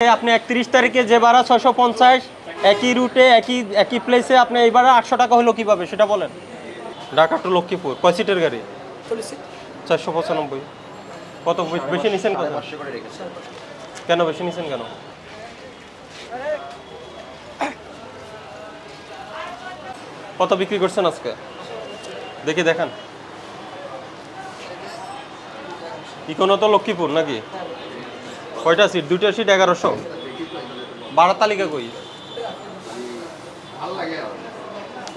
আপনি একত্রিশ তারিখে যে ভাড়া ছয়শো পঞ্চাশ একই রুটে একই একই প্লেসে আপনি এই ভাড়া আটশো টাকা হলো কীভাবে? সেটা বলেন। ঢাকা টু লক্ষ্মীপুর কয় সিটের গাড়ি? চারশো পঁচানব্বই। কত বেশি নিছেন কত? কেন বেশি নিছেন কেন? কত বিক্রি করছেন আজকে? দেখি দেখান। ইকোনো তো লক্ষ্মীপুর নাকি? কয়টা সিট দুইটা সিট এগারোশো। ভাড়া তালিকা কই?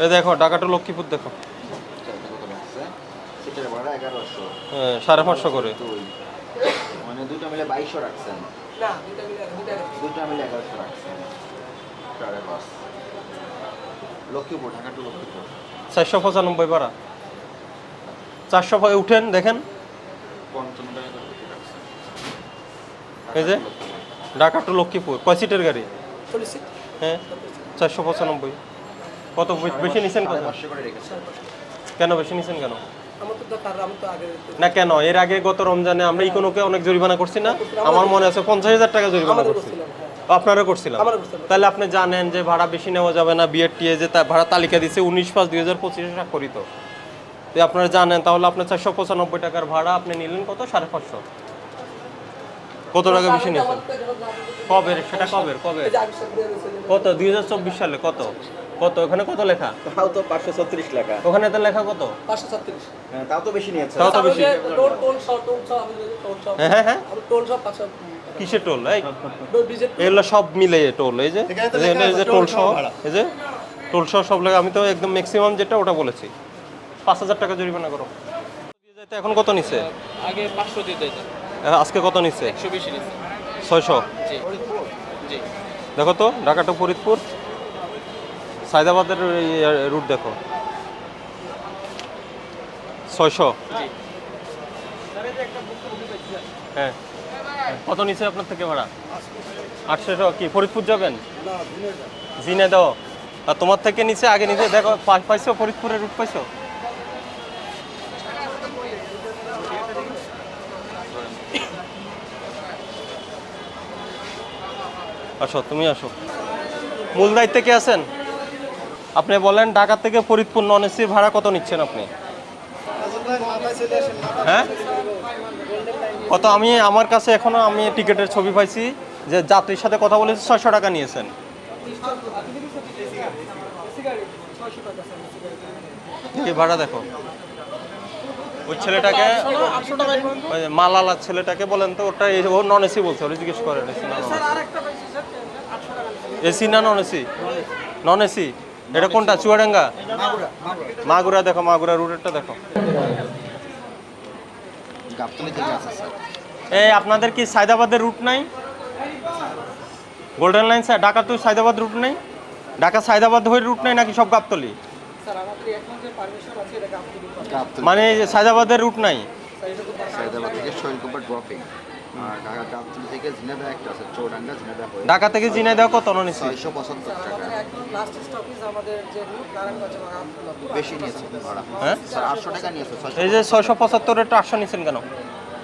এ দেখো ঢাকা লক্ষ্মীপুর দেখো। হ্যাঁ, সাড়ে পাঁচশো করে। চারশো পঁচানব্বই ভাড়া চারশো উঠেন দেখেন। পঞ্চান্ন টাকা এই যে ঢাকা টু লক্ষ্মীপুর কয় সিটের গাড়ি? হ্যাঁ চারশো পঁচানব্বই। কত বেশি নিছেন কত? কেন বেশি নিছেন কেন? না কেন? এর আগে গত রমজানে আমরা ইকোনোকে অনেক জরিমানা করছি না? আমার মনে আছে পঞ্চাশ হাজার টাকা জরিমানা করছি। হ্যাঁ। আপনারা করছিলাম। তাহলে আপনি জানেন যে ভাড়া বেশি নেওয়া যাবে না টিয়ে যে ভাড়া তালিকা দিচ্ছে উনিশ পাঁচ দুই হাজার পঁচিশে স্বাক্ষরিত। আপনারা জানেন তাহলে আপনার চারশো পঁচানব্বই টাকার ভাড়া আপনি নিলেন কত? সাড়ে পাঁচশো। কত টাকা বেশি নিয়েছেন? কবে সেটা কবে কবে। কত? দুই হাজার চব্বিশ সালে কত? কত? ওখানে কত লেখা? তাও তো পাঁচশো ছত্রিশ লেখা। ওখানে তো লেখা কত? পাঁচশো ছত্রিশ। হ্যাঁ তাও তো বেশি নিয়েছে তাও তো বেশি। হ্যাঁ হ্যাঁ হ্যাঁ। টোল সব পাঁচশো কিসের টোল? এই এগুলো সব মিলে টোল এই যে এই যে- টোল সহ এই যে টোল সহ সব লাগে আমি তো একদম ম্যাক্সিমাম যেটা ওটা বলেছি। পাঁচ হাজার টাকা জরিমানা করো। এখন কত নিছে? আগে পাঁচশো দিতে আজকে কত নিচ্ছে ছয়শো? দেখো তো ঢাকা টু ফরিদপুর। সায়দাবাদের রুট দেখো। ছয়শো? হ্যাঁ। কত নিচে আপনার থেকে ভাড়া? আটশো কি ফরিদপুর যাবেন? জিনে দাও। আর তোমার থেকে নিচে আগে নিচে দেখো পাইছো ফরিদপুরের রুট পাইছো? আসো, তুমি আসো। মূল দায়িত্বে কে আছেন? আপনি বলেন ঢাকা থেকে ফরিদপুর নন এসি ভাড়া কত নিচ্ছেন আপনি? হ্যাঁ? কত? আমি, আমার কাছে এখনও আমি টিকিটের ছবি পাইছি যে যাত্রীর সাথে কথা বলেছি, ছয়শো টাকা নিয়েছেন। ভাড়া দেখো। ওই ছেলেটাকে যে ছেলেটাকে বলেন তো, ওটা ও নন এসি বলছে ওরা জিজ্ঞেস করেন। এসি না নন এসি? Non AC? এটা কোনটা, চুয়াডাঙ্গা? মাগুরা, দেখো, মাগুরা রুটেরটা দেখো। স্যার এই আপনাদের কি সায়দাবাদের রুট নাই? Golden line Dhaka to Saidabad route নেই? ঢাকা সায়দাবাদ হয়ে রুট নেই নাকি সব গাবতলি? স্যার মানে সায়দাবাদের রুট নাই? সাইদাবাদ থেকে শৈলকুপার ড্রপিং ঢাকা থেকে ঝিনাদা একটা আছে চৌডাঙ্গা ঝিনাদা হয়ে ঢাকা থেকে জিনাই দেওয়া কত এসি ছয়শো পঁচাত্তর টাকা। বেশি নিয়েছে হ্যাঁ? আটশো টাকা নিয়েছে ছয়শো এই যে ছয়শো পঁচাত্তরের আটশো নিচ্ছেন কেন?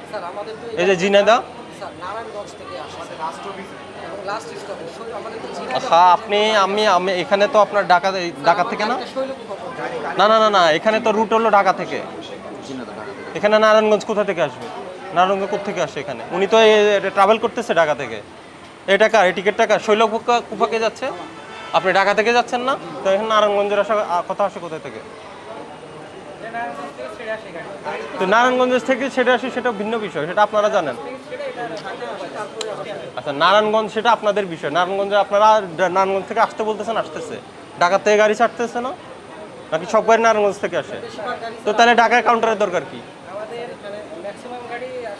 স্যার আমাদের তো এই যে জিনাদা? স্যার নারায়ণগঞ্জ থেকে আসে এবং লাস্ট স্টপেজ আমাদের তো জিনা হ্যাঁ আপনি আমি আমি এখানে তো আপনার ঢাকা ঢাকা থেকে না? না না না না এখানে তো রুট হলো ঢাকা থেকে। ঝিনাদা ঢাকা থেকে। এখানে নারায়ণগঞ্জ কোথা থেকে আসবে? কোথা থেকে আসে এখানে? উনি তো ট্রাভেল করতেছে ঢাকা থেকে। এই টাকা, এই টিকিট টাকা শৈল কুফাকে যাচ্ছে? আপনি ঢাকা থেকে যাচ্ছেন না? তো এখানে নারায়ণগঞ্জের আসা কথা আসে কোথা থেকে? তো নারায়ণগঞ্জ থেকে সেটা আসে, সেটা ভিন্ন বিষয়, সেটা আপনারা জানেন। আচ্ছা নারায়ণগঞ্জ সেটা আপনাদের বিষয়। নারায়ণগঞ্জে আপনারা নারায়ণগঞ্জ থেকে আসতে বলতেছেন, আসতেছে। ঢাকা থেকে গাড়ি ছাড়তেছে না? নাকি সব গাড়ি নারায়ণগঞ্জ থেকে আসে? তো তাহলে ঢাকায় কাউন্টারের দরকার কি আমাদের এখানে ম্যাক্সিমাম গাড়ি আসে আপনার আব্দুল্লাপুর থেকে আর হচ্ছে নারায়ণগঞ্জ থেকে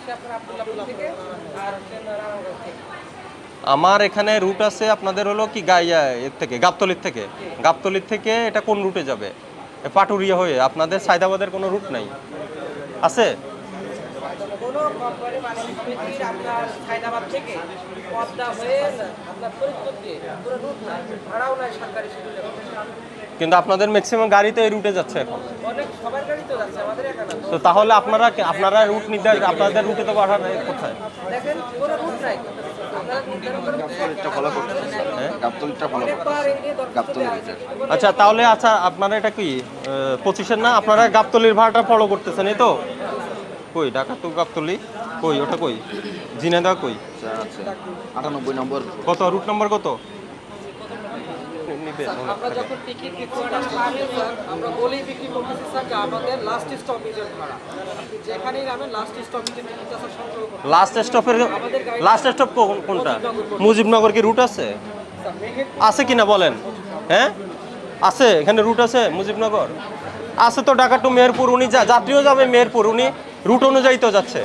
আমার এখানে রুট আছে আপনাদের হলো কি গাইয়া এর থেকে, গাবতলির থেকে। গাবতলির থেকে এটা কোন রুটে যাবে? পাটুরিয়া হয়ে, আপনাদের সাইদাবাদের কোনো রুট নাই। আছে? কোনো কোম্পানি আপনার হায়দ্রাবাদ থেকে পদ্মা হয়ে আপনার ফরিদপুর দিয়ে পুরো রুট নাই ভাড়াও নাই সরকারি শিডিউলে কিন্তু আপনাদের ম্যাক্সিমাম গাড়ি তো এই রুটে যাচ্ছে এখন? অনেক সবার গাড়ি তো যাচ্ছে আমাদের না। তো তাহলে আপনারা আপনারা রুট নিতে আপনাদের রুটে তো পাঠান কোথায়? দেখেন কোনো রুট নাই। হ্যাঁ? গাবতলি আচ্ছা তাহলে আচ্ছা আপনারা এটা কি পঁচিশের না আপনারা গাবতলির ভাড়াটা ফলো করতেছেন এই তো? কই? ঢাকা তো গাবতলি কই? ওটা কই? জিনেদা কই? আচ্ছা আটানব্বই নম্বর। কত? রুট নাম্বার কত? আমরা যখন টিকিট বিক্রি করি স্যার আমরা বলেই বিক্রি করতেছি স্যার যে আমাদের লাস্ট স্টপেজের ভাড়া। যেখানেই নামেন লাস্ট স্টপেজের টিকিটটা সংগ্রহ করতে লাস্ট স্টপের লাস্ট স্টপ কোনটা? মুজিবনগর কি রুট আছে? আছে কিনা বলেন? হ্যাঁ? আছে এখানে রুট আছে মুজিবনগর। আছে তো ঢাকা টু মেহেরপুর উনি যা- যাত্রীও যাবে মেহেরপুর উনি রুট অনুযায়ী তো যাচ্ছে।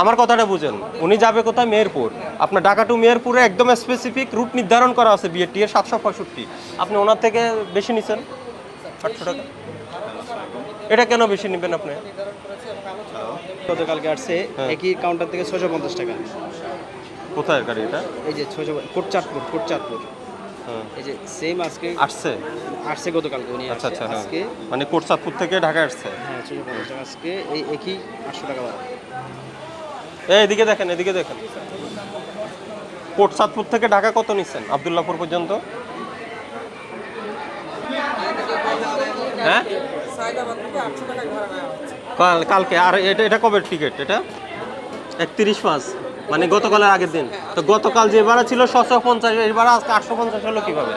আমার কথাটা বুঝেন উনি যাবে কোথায়? মেহেরপুর। আপনার ঢাকা টু মেহেরপুরে একদম স্পেসিফিক রুট নির্ধারণ করা আছে বিএটি এর সাতশো পঁয়ষট্টি। আপনি ওনার থেকে বেশি নিচ্ছেন আটশো টাকা। এটা কেন বেশি নেবেন আপনি? গতকালকে আসছে হ্যাঁ। একই কাউন্টার থেকে ছশো পঞ্চাশ টাকা। কোথায় গাড়ি এটা? এই যে ছশো কোটচাঁদপুর কোটচাঁদপুর। হ্যাঁ। এই যে সেম আজকে আসছে? আসছে গতকালকে উনি আচ্ছা আচ্ছা হ্যাঁ। আজকে। মানে কোটসাদপুর থেকে ঢাকা আসছে? হ্যাঁ আজকে। এই একই আটশো টাকা বাড়া এই এদিকে দেখেন এদিকে দেখেন। কোটসাদপুর থেকে ঢাকা কত নিচ্ছেন? আবদুল্লাপুর পর্যন্ত? হ্যাঁ? কালকে। আর এটা এটা কবে টিকিট এটা? একত্রিশ পাঁচ। মানে গতকালের আগের দিন। তো গতকাল যে ভাড়া ছিল ছশো পঞ্চাশ, এই ভাড়া আজকে আটশো পঞ্চাশ হলো কীভাবে?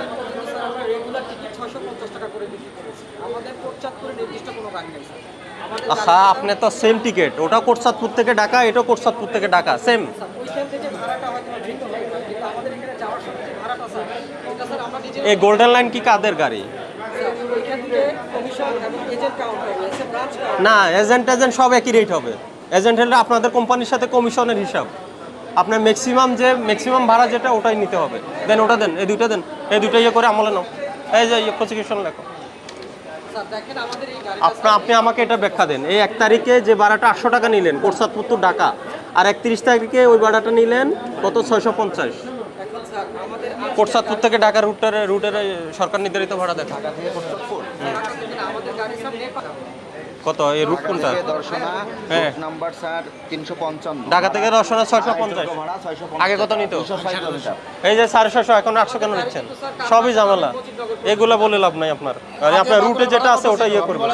আহা, আপনি তো সেম টিকিট ওটা কোটসাদপুর থেকে ঢাকা এটাও কোটসাদপুর থেকে ঢাকা সেম এটা এই গোল্ডেন লাইন কি কাদের গাড়ি? না এজেন্ট এজেন্ট সব একই রেট হবে। এজেন্ট হলে আপনাদের কোম্পানির সাথে কমিশনের হিসাব। আপনার ম্যাক্সিমাম যে ম্যাক্সিমাম ভাড়া যেটা ওটাই নিতে হবে। দেন ওটা দেন এই দুইটা দেন এই দুইটা ইয়ে করে আমলে নাও। এই যে প্রসিকিউশন লেখো। গাড়ি আপনি আমাকে এটা ব্যাখ্যা দেন। এই এক তারিখে যে ভাড়াটা আটশো টাকা নিলেন কোটসাদপুর টু ঢাকা। আর একত্রিশ তারিখে ওই ভাড়াটা নিলেন কত? ছয়শো পঞ্চাশ। কোটসাদপুর থেকে ঢাকা রুটের রুটের সরকার নির্ধারিত ভাড়া দেখা কত? এই রুট কোনটা? হ্যাঁ। নাম্বার স্যার তিনশো পঞ্চান্ন। ঢাকা থেকে রসনা ছয়শো পঞ্চাশ। আগে কত নিত? এই যে সাড়ে ছশো এখন আটশো কেন নিচ্ছেন? সবই ঝামেলা। এগুলা বলে লাভ নাই আপনার। আরে আপনার রুটে যেটা আছে ওটা ইয়ে করবেন।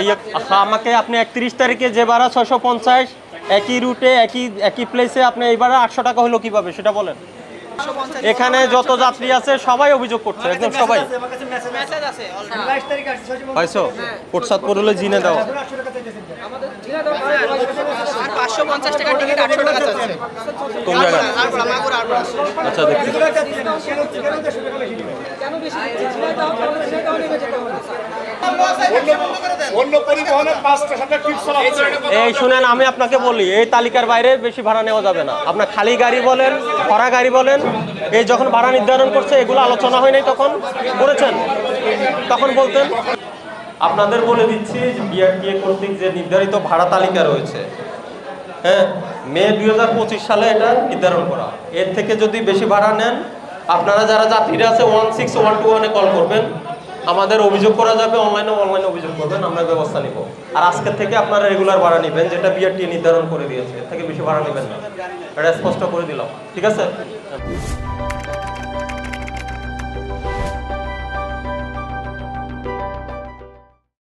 এই আচ্ছা, আমাকে আপনি একত্রিশ তারিখে যে ভাড়া ছয়শো পঞ্চাশ একই রুটে একই একই প্লেসে আপনি এই ভাড়া আটশো টাকা হলো কীভাবে? সেটা বলেন। এখানে যত যাত্রী আছে সবাই অভিযোগ করছে একদম সবাই পাইছো কোটসাদপুর হলে জিনে দেওয়া আচ্ছা দেখি এই শুনেন আমি আপনাকে বলি এই তালিকার বাইরে বেশি ভাড়া নেওয়া যাবে না। আপনার খালি গাড়ি বলেন ভরা গাড়ি বলেন এই যখন ভাড়া নির্ধারণ করছে এগুলো আলোচনা হয় নাই তখন করেছেন? তখন বলতেন আপনাদের বলে দিচ্ছি যে বিআরটিএ কর্তৃক যে নির্ধারিত ভাড়া তালিকা রয়েছে হ্যাঁ মে দুই হাজার পঁচিশ সালে এটা নির্ধারণ করা। এর থেকে যদি বেশি ভাড়া নেন আপনারা যারা যাত্রীরা আছে ওয়ান সিক্স ওয়ান টু ওয়ানে কল করবেন। আমাদের অভিযোগ করা যাবে অনলাইনে অনলাইনে অভিযোগ করবেন, আমরা ব্যবস্থা নিব। আর আজকের থেকে আপনারা রেগুলার ভাড়া নেবেন, যেটা বিআরটি নির্ধারণ করে দিয়েছে, এর থেকে বেশি ভাড়া নেবেন না। এটা স্পষ্ট করে দিলাম। ঠিক আছে?